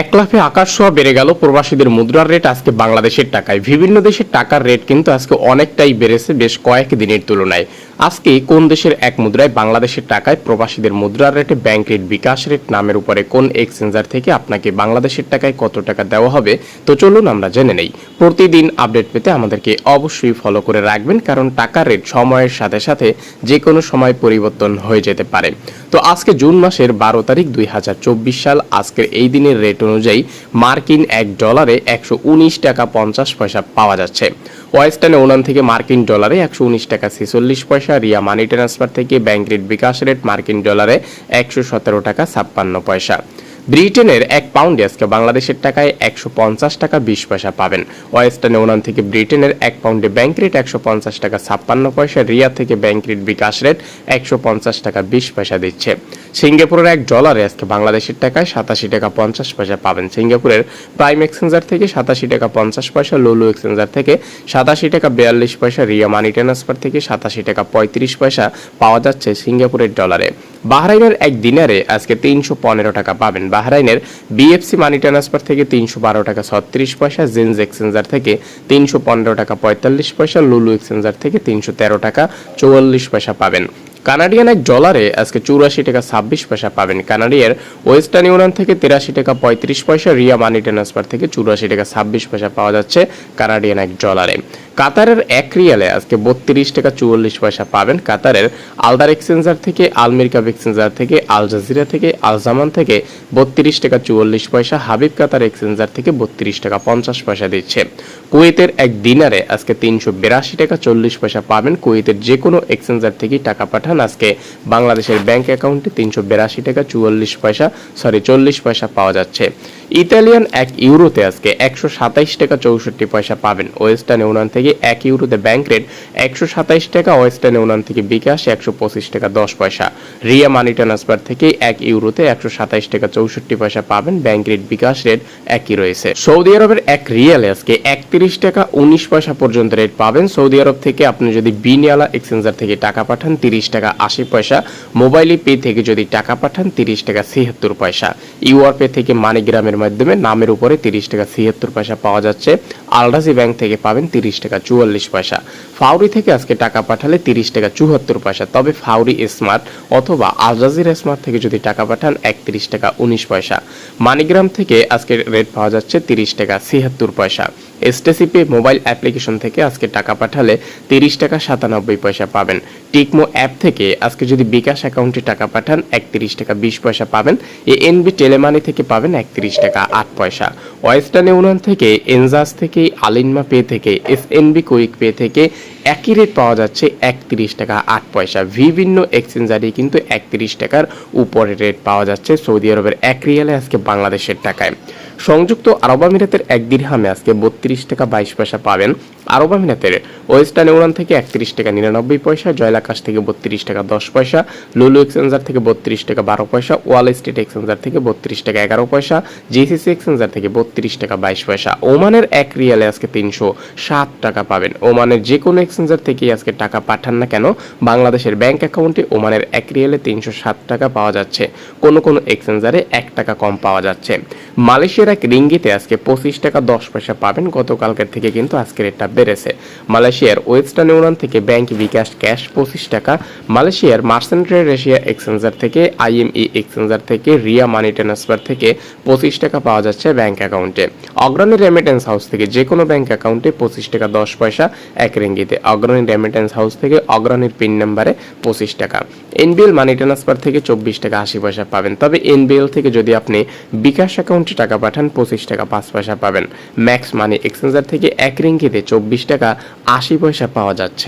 এক লাফে আকাশ ছোঁয়া বেড়ে গেল প্রবাসীদের মুদ্রার রেট আজকে বাংলাদেশের টাকায়। বিভিন্ন দেশের টাকার রেট কিন্তু আজকে অনেকটাই বেড়েছে বেশ কয়েক দিনের তুলনায়। আজকে কোন দেশের এক মুদ্রায় বাংলাদেশের টাকায় প্রবাসীদের মুদ্রার রেটে ব্যাংক রেট বিকাশ রেট নামের উপরে কোন এক্সচেঞ্জার থেকে আপনাকে বাংলাদেশের টাকায় কত টাকা দেওয়া হবে? তো চলুন আমরা জেনে নেই। প্রতিদিন আপডেট পেতে আমাদেরকে অবশ্যই ফলো করে রাখবেন, কারণ টাকার রেট সময়ের সাথে সাথে যে কোনো সময় পরিবর্তন হয়ে যেতে পারে। তো আজকে জুন মাসের বারো তারিখ দুই হাজার চব্বিশ সাল, আজকের এই দিনের রেট অনুযায়ী মার্কিন এক ডলারে একশো উনিশ টাকা পঞ্চাশ পয়সা পাওয়া যাচ্ছে। ওয়েস্টার্ন উনান থেকে মার্কিন ডলারে একশো উনিশ টাকা, ছেচল্লিশ পয়সা, রিয়া মানি ট্রান্সফার থেকে ব্যাংক রেট বিকাশ রেট মার্কিন ডলারে একশো সতেরো টাকা, ছাপ্পান্ন পয়সা। ব্রিটেনের এক পাউন্ডে আজকে বাংলাদেশের টাকায় একশো পঞ্চাশ টাকা বিশ পয়সা পাবেন। ওয়েস্টার্ন ওনান থেকে ব্রিটেনের এক পাউন্ডে ব্যাংক রেট একশো পঞ্চাশ টাকা ছাপ্পান্ন পয়সা, রিয়া থেকে ব্যাংক রেট বিকাশ রেট একশো পঞ্চাশ টাকা বিশ পয়সা দিচ্ছে। সিঙ্গাপুরের এক ডলারে আজকে বাংলাদেশের টাকায় সাতাশি টাকা পঞ্চাশ পয়সা পাবেন। সিঙ্গাপুরের প্রাইম এক্সচেঞ্জার থেকে সাতাশি টাকা পঞ্চাশ পয়সা, লুলু এক্সচেঞ্জার থেকে সাতাশি টাকা বিয়াল্লিশ পয়সা, রিয়া মানি ট্রান্সফার থেকে সাতাশি টাকা পঁয়ত্রিশ পয়সা পাওয়া যাচ্ছে সিঙ্গাপুরের ডলারে বাহরাইনের এক দিনারে আজকে তিনশো পনেরো টাকা পাবেন। বাহরাইনের বিএফসি মানি ট্রান্সফার থেকে তিনশো বারো টাকা, ছত্রিশ পয়সা জেন্স এক্সচেঞ্জার থেকে তিনশো পনেরো টাকা, পঁয়তাল্লিশ পয়সা লুলু এক্সচেঞ্জার থেকে তিনশো তেরো টাকা, চৌয়াল্লিশ পয়সা পাবেন। কানাডিয়ান এক ডলারে আজকে চুরাশি টাকা, ছাব্বিশ পয়সা পাবেন। কানাডিয়ার ওয়েস্টার্ন ইউনিয়ন থেকে তিরাশি টাকা, পঁয়ত্রিশ পয়সা, রিয়া মানি ট্রান্সফার থেকে চুরাশি টাকা, ছাব্বিশ পয়সা পাওয়া যাচ্ছে কানাডিয়ান এক ডলারে কাতারের এক রিয়ালে আজকে বত্রিশ টাকা চুয়াল্লিশ পয়সা পাবেন কাতারের আলদার এক্সচেঞ্জার থেকে আলমিরকাব এক্সচেঞ্জার থেকে, আল জাজিরা থেকে আলজামান থেকে বত্রিশ টাকা চুয়াল্লিশ পয়সা, হাবিব কাতার এক্সচেঞ্জার থেকে বত্রিশ টাকা পঞ্চাশ পয়সা দিচ্ছে। কুয়েতের এক দিনারে আজকে তিনশো বিরাশি টাকা চল্লিশ পয়সা পাবেন। কুয়েতের যে কোনো এক্সচেঞ্জার থেকেই টাকা পাঠান। আজকে বাংলাদেশের ব্যাংক অ্যাকাউন্টে তিনশো বিরাশি টাকা চুয়াল্লিশ পয়সা, সরি, চল্লিশ পয়সা পাওয়া যাচ্ছে। ইতালিয়ান এক ইউরোতে আজকে একশো সাতাইশ টাকা চৌষট্টি পয়সা পাবেন। ওয়েস্টার্ন ইউনিয়ন থেকে এক ইউরোতে ব্যাংক রেট একশো সাতাইশ টাকা, ওয়েস্টার্ন ইউনিয়ন থেকে বিকাশ একশো পঁচিশ টাকা দশ পয়সা। রিয়া মানি ট্রান্সফার থেকে এক ইউরোতে একশো সাতাইশ টাকা চৌষট্টি পয়সা পাবেন ব্যাংক রেট বিকাশ রেট একই রয়েছে। সৌদি আরবের এক রিয়ালে আজকে একত্রিশ টাকা উনিশ পয়সা পর্যন্ত রেট পাবেন। সৌদি আরব থেকে আপনি যদি বিনিয়ালা এক্সচেঞ্জার থেকে টাকা পাঠান, তিরিশ টাকা আশি পয়সা। মোবাইলে পে থেকে যদি টাকা পাঠান, তিরিশ টাকা ছিয়াত্তর পয়সা। ইউআর পে থেকে মানিগ্রামের মাধ্যমে নামের উপরে তিরিশ টাকা ছিয়াত্তর পয়সা পাওয়া যাচ্ছে। আলডাসি ব্যাংক থেকে পাবেন তিরিশ টাকা চুয়াল্লিশ পয়সা। ফাউরি থেকে আজকে টাকা পাঠালে তিরিশ টাকা চুয়াত্তর পয়সা। তবে ফাউরি স্মার্ট অথবা আলজাজির স্মার্ট থেকে যদি টাকা পাঠান, একত্রিশ টাকা উনিশ পয়সা। মানিগ্রাম থেকে আজকে রেট পাওয়া যাচ্ছে তিরিশ টাকা ছিয়াত্তর পয়সা। এসটিসিপি মোবাইল অ্যাপ্লিকেশন থেকে আজকে টাকা পাঠালে তিরিশ টাকা সাতানব্বই পয়সা পাবেন। টিকমো অ্যাপ থেকে আজকে যদি বিকাশ অ্যাকাউন্টে টাকা পাঠান, একত্রিশ টাকা বিশ পয়সা পাবেন। এ এনবি টেলেমানি থেকে পাবেন একত্রিশ টাকা, আট পয়সা। ওয়েস্টার্ন ইউনিয়ন থেকে এনজাস থেকে, আলিনমা পে থেকে এস এনবি কুইক পে থেকে একই রেট পাওয়া যাচ্ছে একত্রিশ টাকা, আট পয়সা। বিভিন্ন এক্সচেঞ্জারে কিন্তু একত্রিশ টাকার উপরে রেট পাওয়া যাচ্ছে সৌদি আরবের এক রিয়ালে আজকে বাংলাদেশের টাকায়। সংযুক্ত আরব আমিরাতের এক দিরহামে আজকে বত্রিশ টাকা বাইশ পয়সা পাবেন। আরব আমিরাতের ওয়েস্টার্ন ইউরান থেকে একত্রিশ টাকা নিরানব্বই পয়সা জয়লাকাশ থেকে বত্রিশ টাকা দশ পয়সা, লুলু এক্সচেঞ্জার থেকে বত্রিশ টাকা বারো পয়সা, ওয়াল স্ট্রিট এক্সচেঞ্জার থেকে বত্রিশ টাকা এগারো পয়সা, জিসিসি এক্সচেঞ্জার থেকে বত্রিশ টাকা বাইশ পয়সা। ওমানের এক রিয়ালে আজকে তিনশো সাত টাকা পাবেন। ওমানের যে কোনো এক্সচেঞ্জার থেকেই আজকে টাকা পাঠান না কেন, বাংলাদেশের ব্যাংক অ্যাকাউন্টে ওমানের এক রিয়ালে তিনশো সাত টাকা পাওয়া যাচ্ছে। কোনো কোনো এক্সচেঞ্জারে এক টাকা কম পাওয়া যাচ্ছে। মালয়েশিয়ার এক রিঙ্গিতে আজকে পঁচিশ টাকা দশ পয়সা পাবেন। গতকালকের থেকে কিন্তু আজকে রেটটা বেড়েছে। মালয়েশিয়ার ওয়েস্টার্ন ইউনিয়ন থেকে ব্যাংক বিকাশ ক্যাশ পঁচিশ টাকা। মালয়েশিয়ার মার্সেন্ট্রেড এশিয়া এক্সচেঞ্জার থেকে আইএমই এক্সচেঞ্জার থেকে রিয়া মানি ট্রান্সফার থেকে পঁচিশ টাকা পাওয়া যাচ্ছে ব্যাংক অ্যাকাউন্টে। অগ্রণী রেমিটেন্স হাউস থেকে যে কোনো ব্যাংক অ্যাকাউন্টে পঁচিশ টাকা দশ পয়সা এক রিঙ্গিতে। অগ্রণী রেমিটেন্স হাউস থেকে অগ্রণীর পিন নাম্বারে পঁচিশ টাকা। এনবিএল মানি ট্রান্সফার থেকে চব্বিশ টাকা আশি পয়সা পাবেন। তবে এনবিএল থেকে যদি আপনি বিকাশ অ্যাকাউন্টে টাকা পাঠান, পঁচিশ টাকা, পাঁচ পয়সা পাবেন। ম্যাক্স মানি এক্সচেঞ্জার থেকে এক রিঙ্গিতে চব্বিশ টাকা আশি পয়সা পাওয়া যাচ্ছে।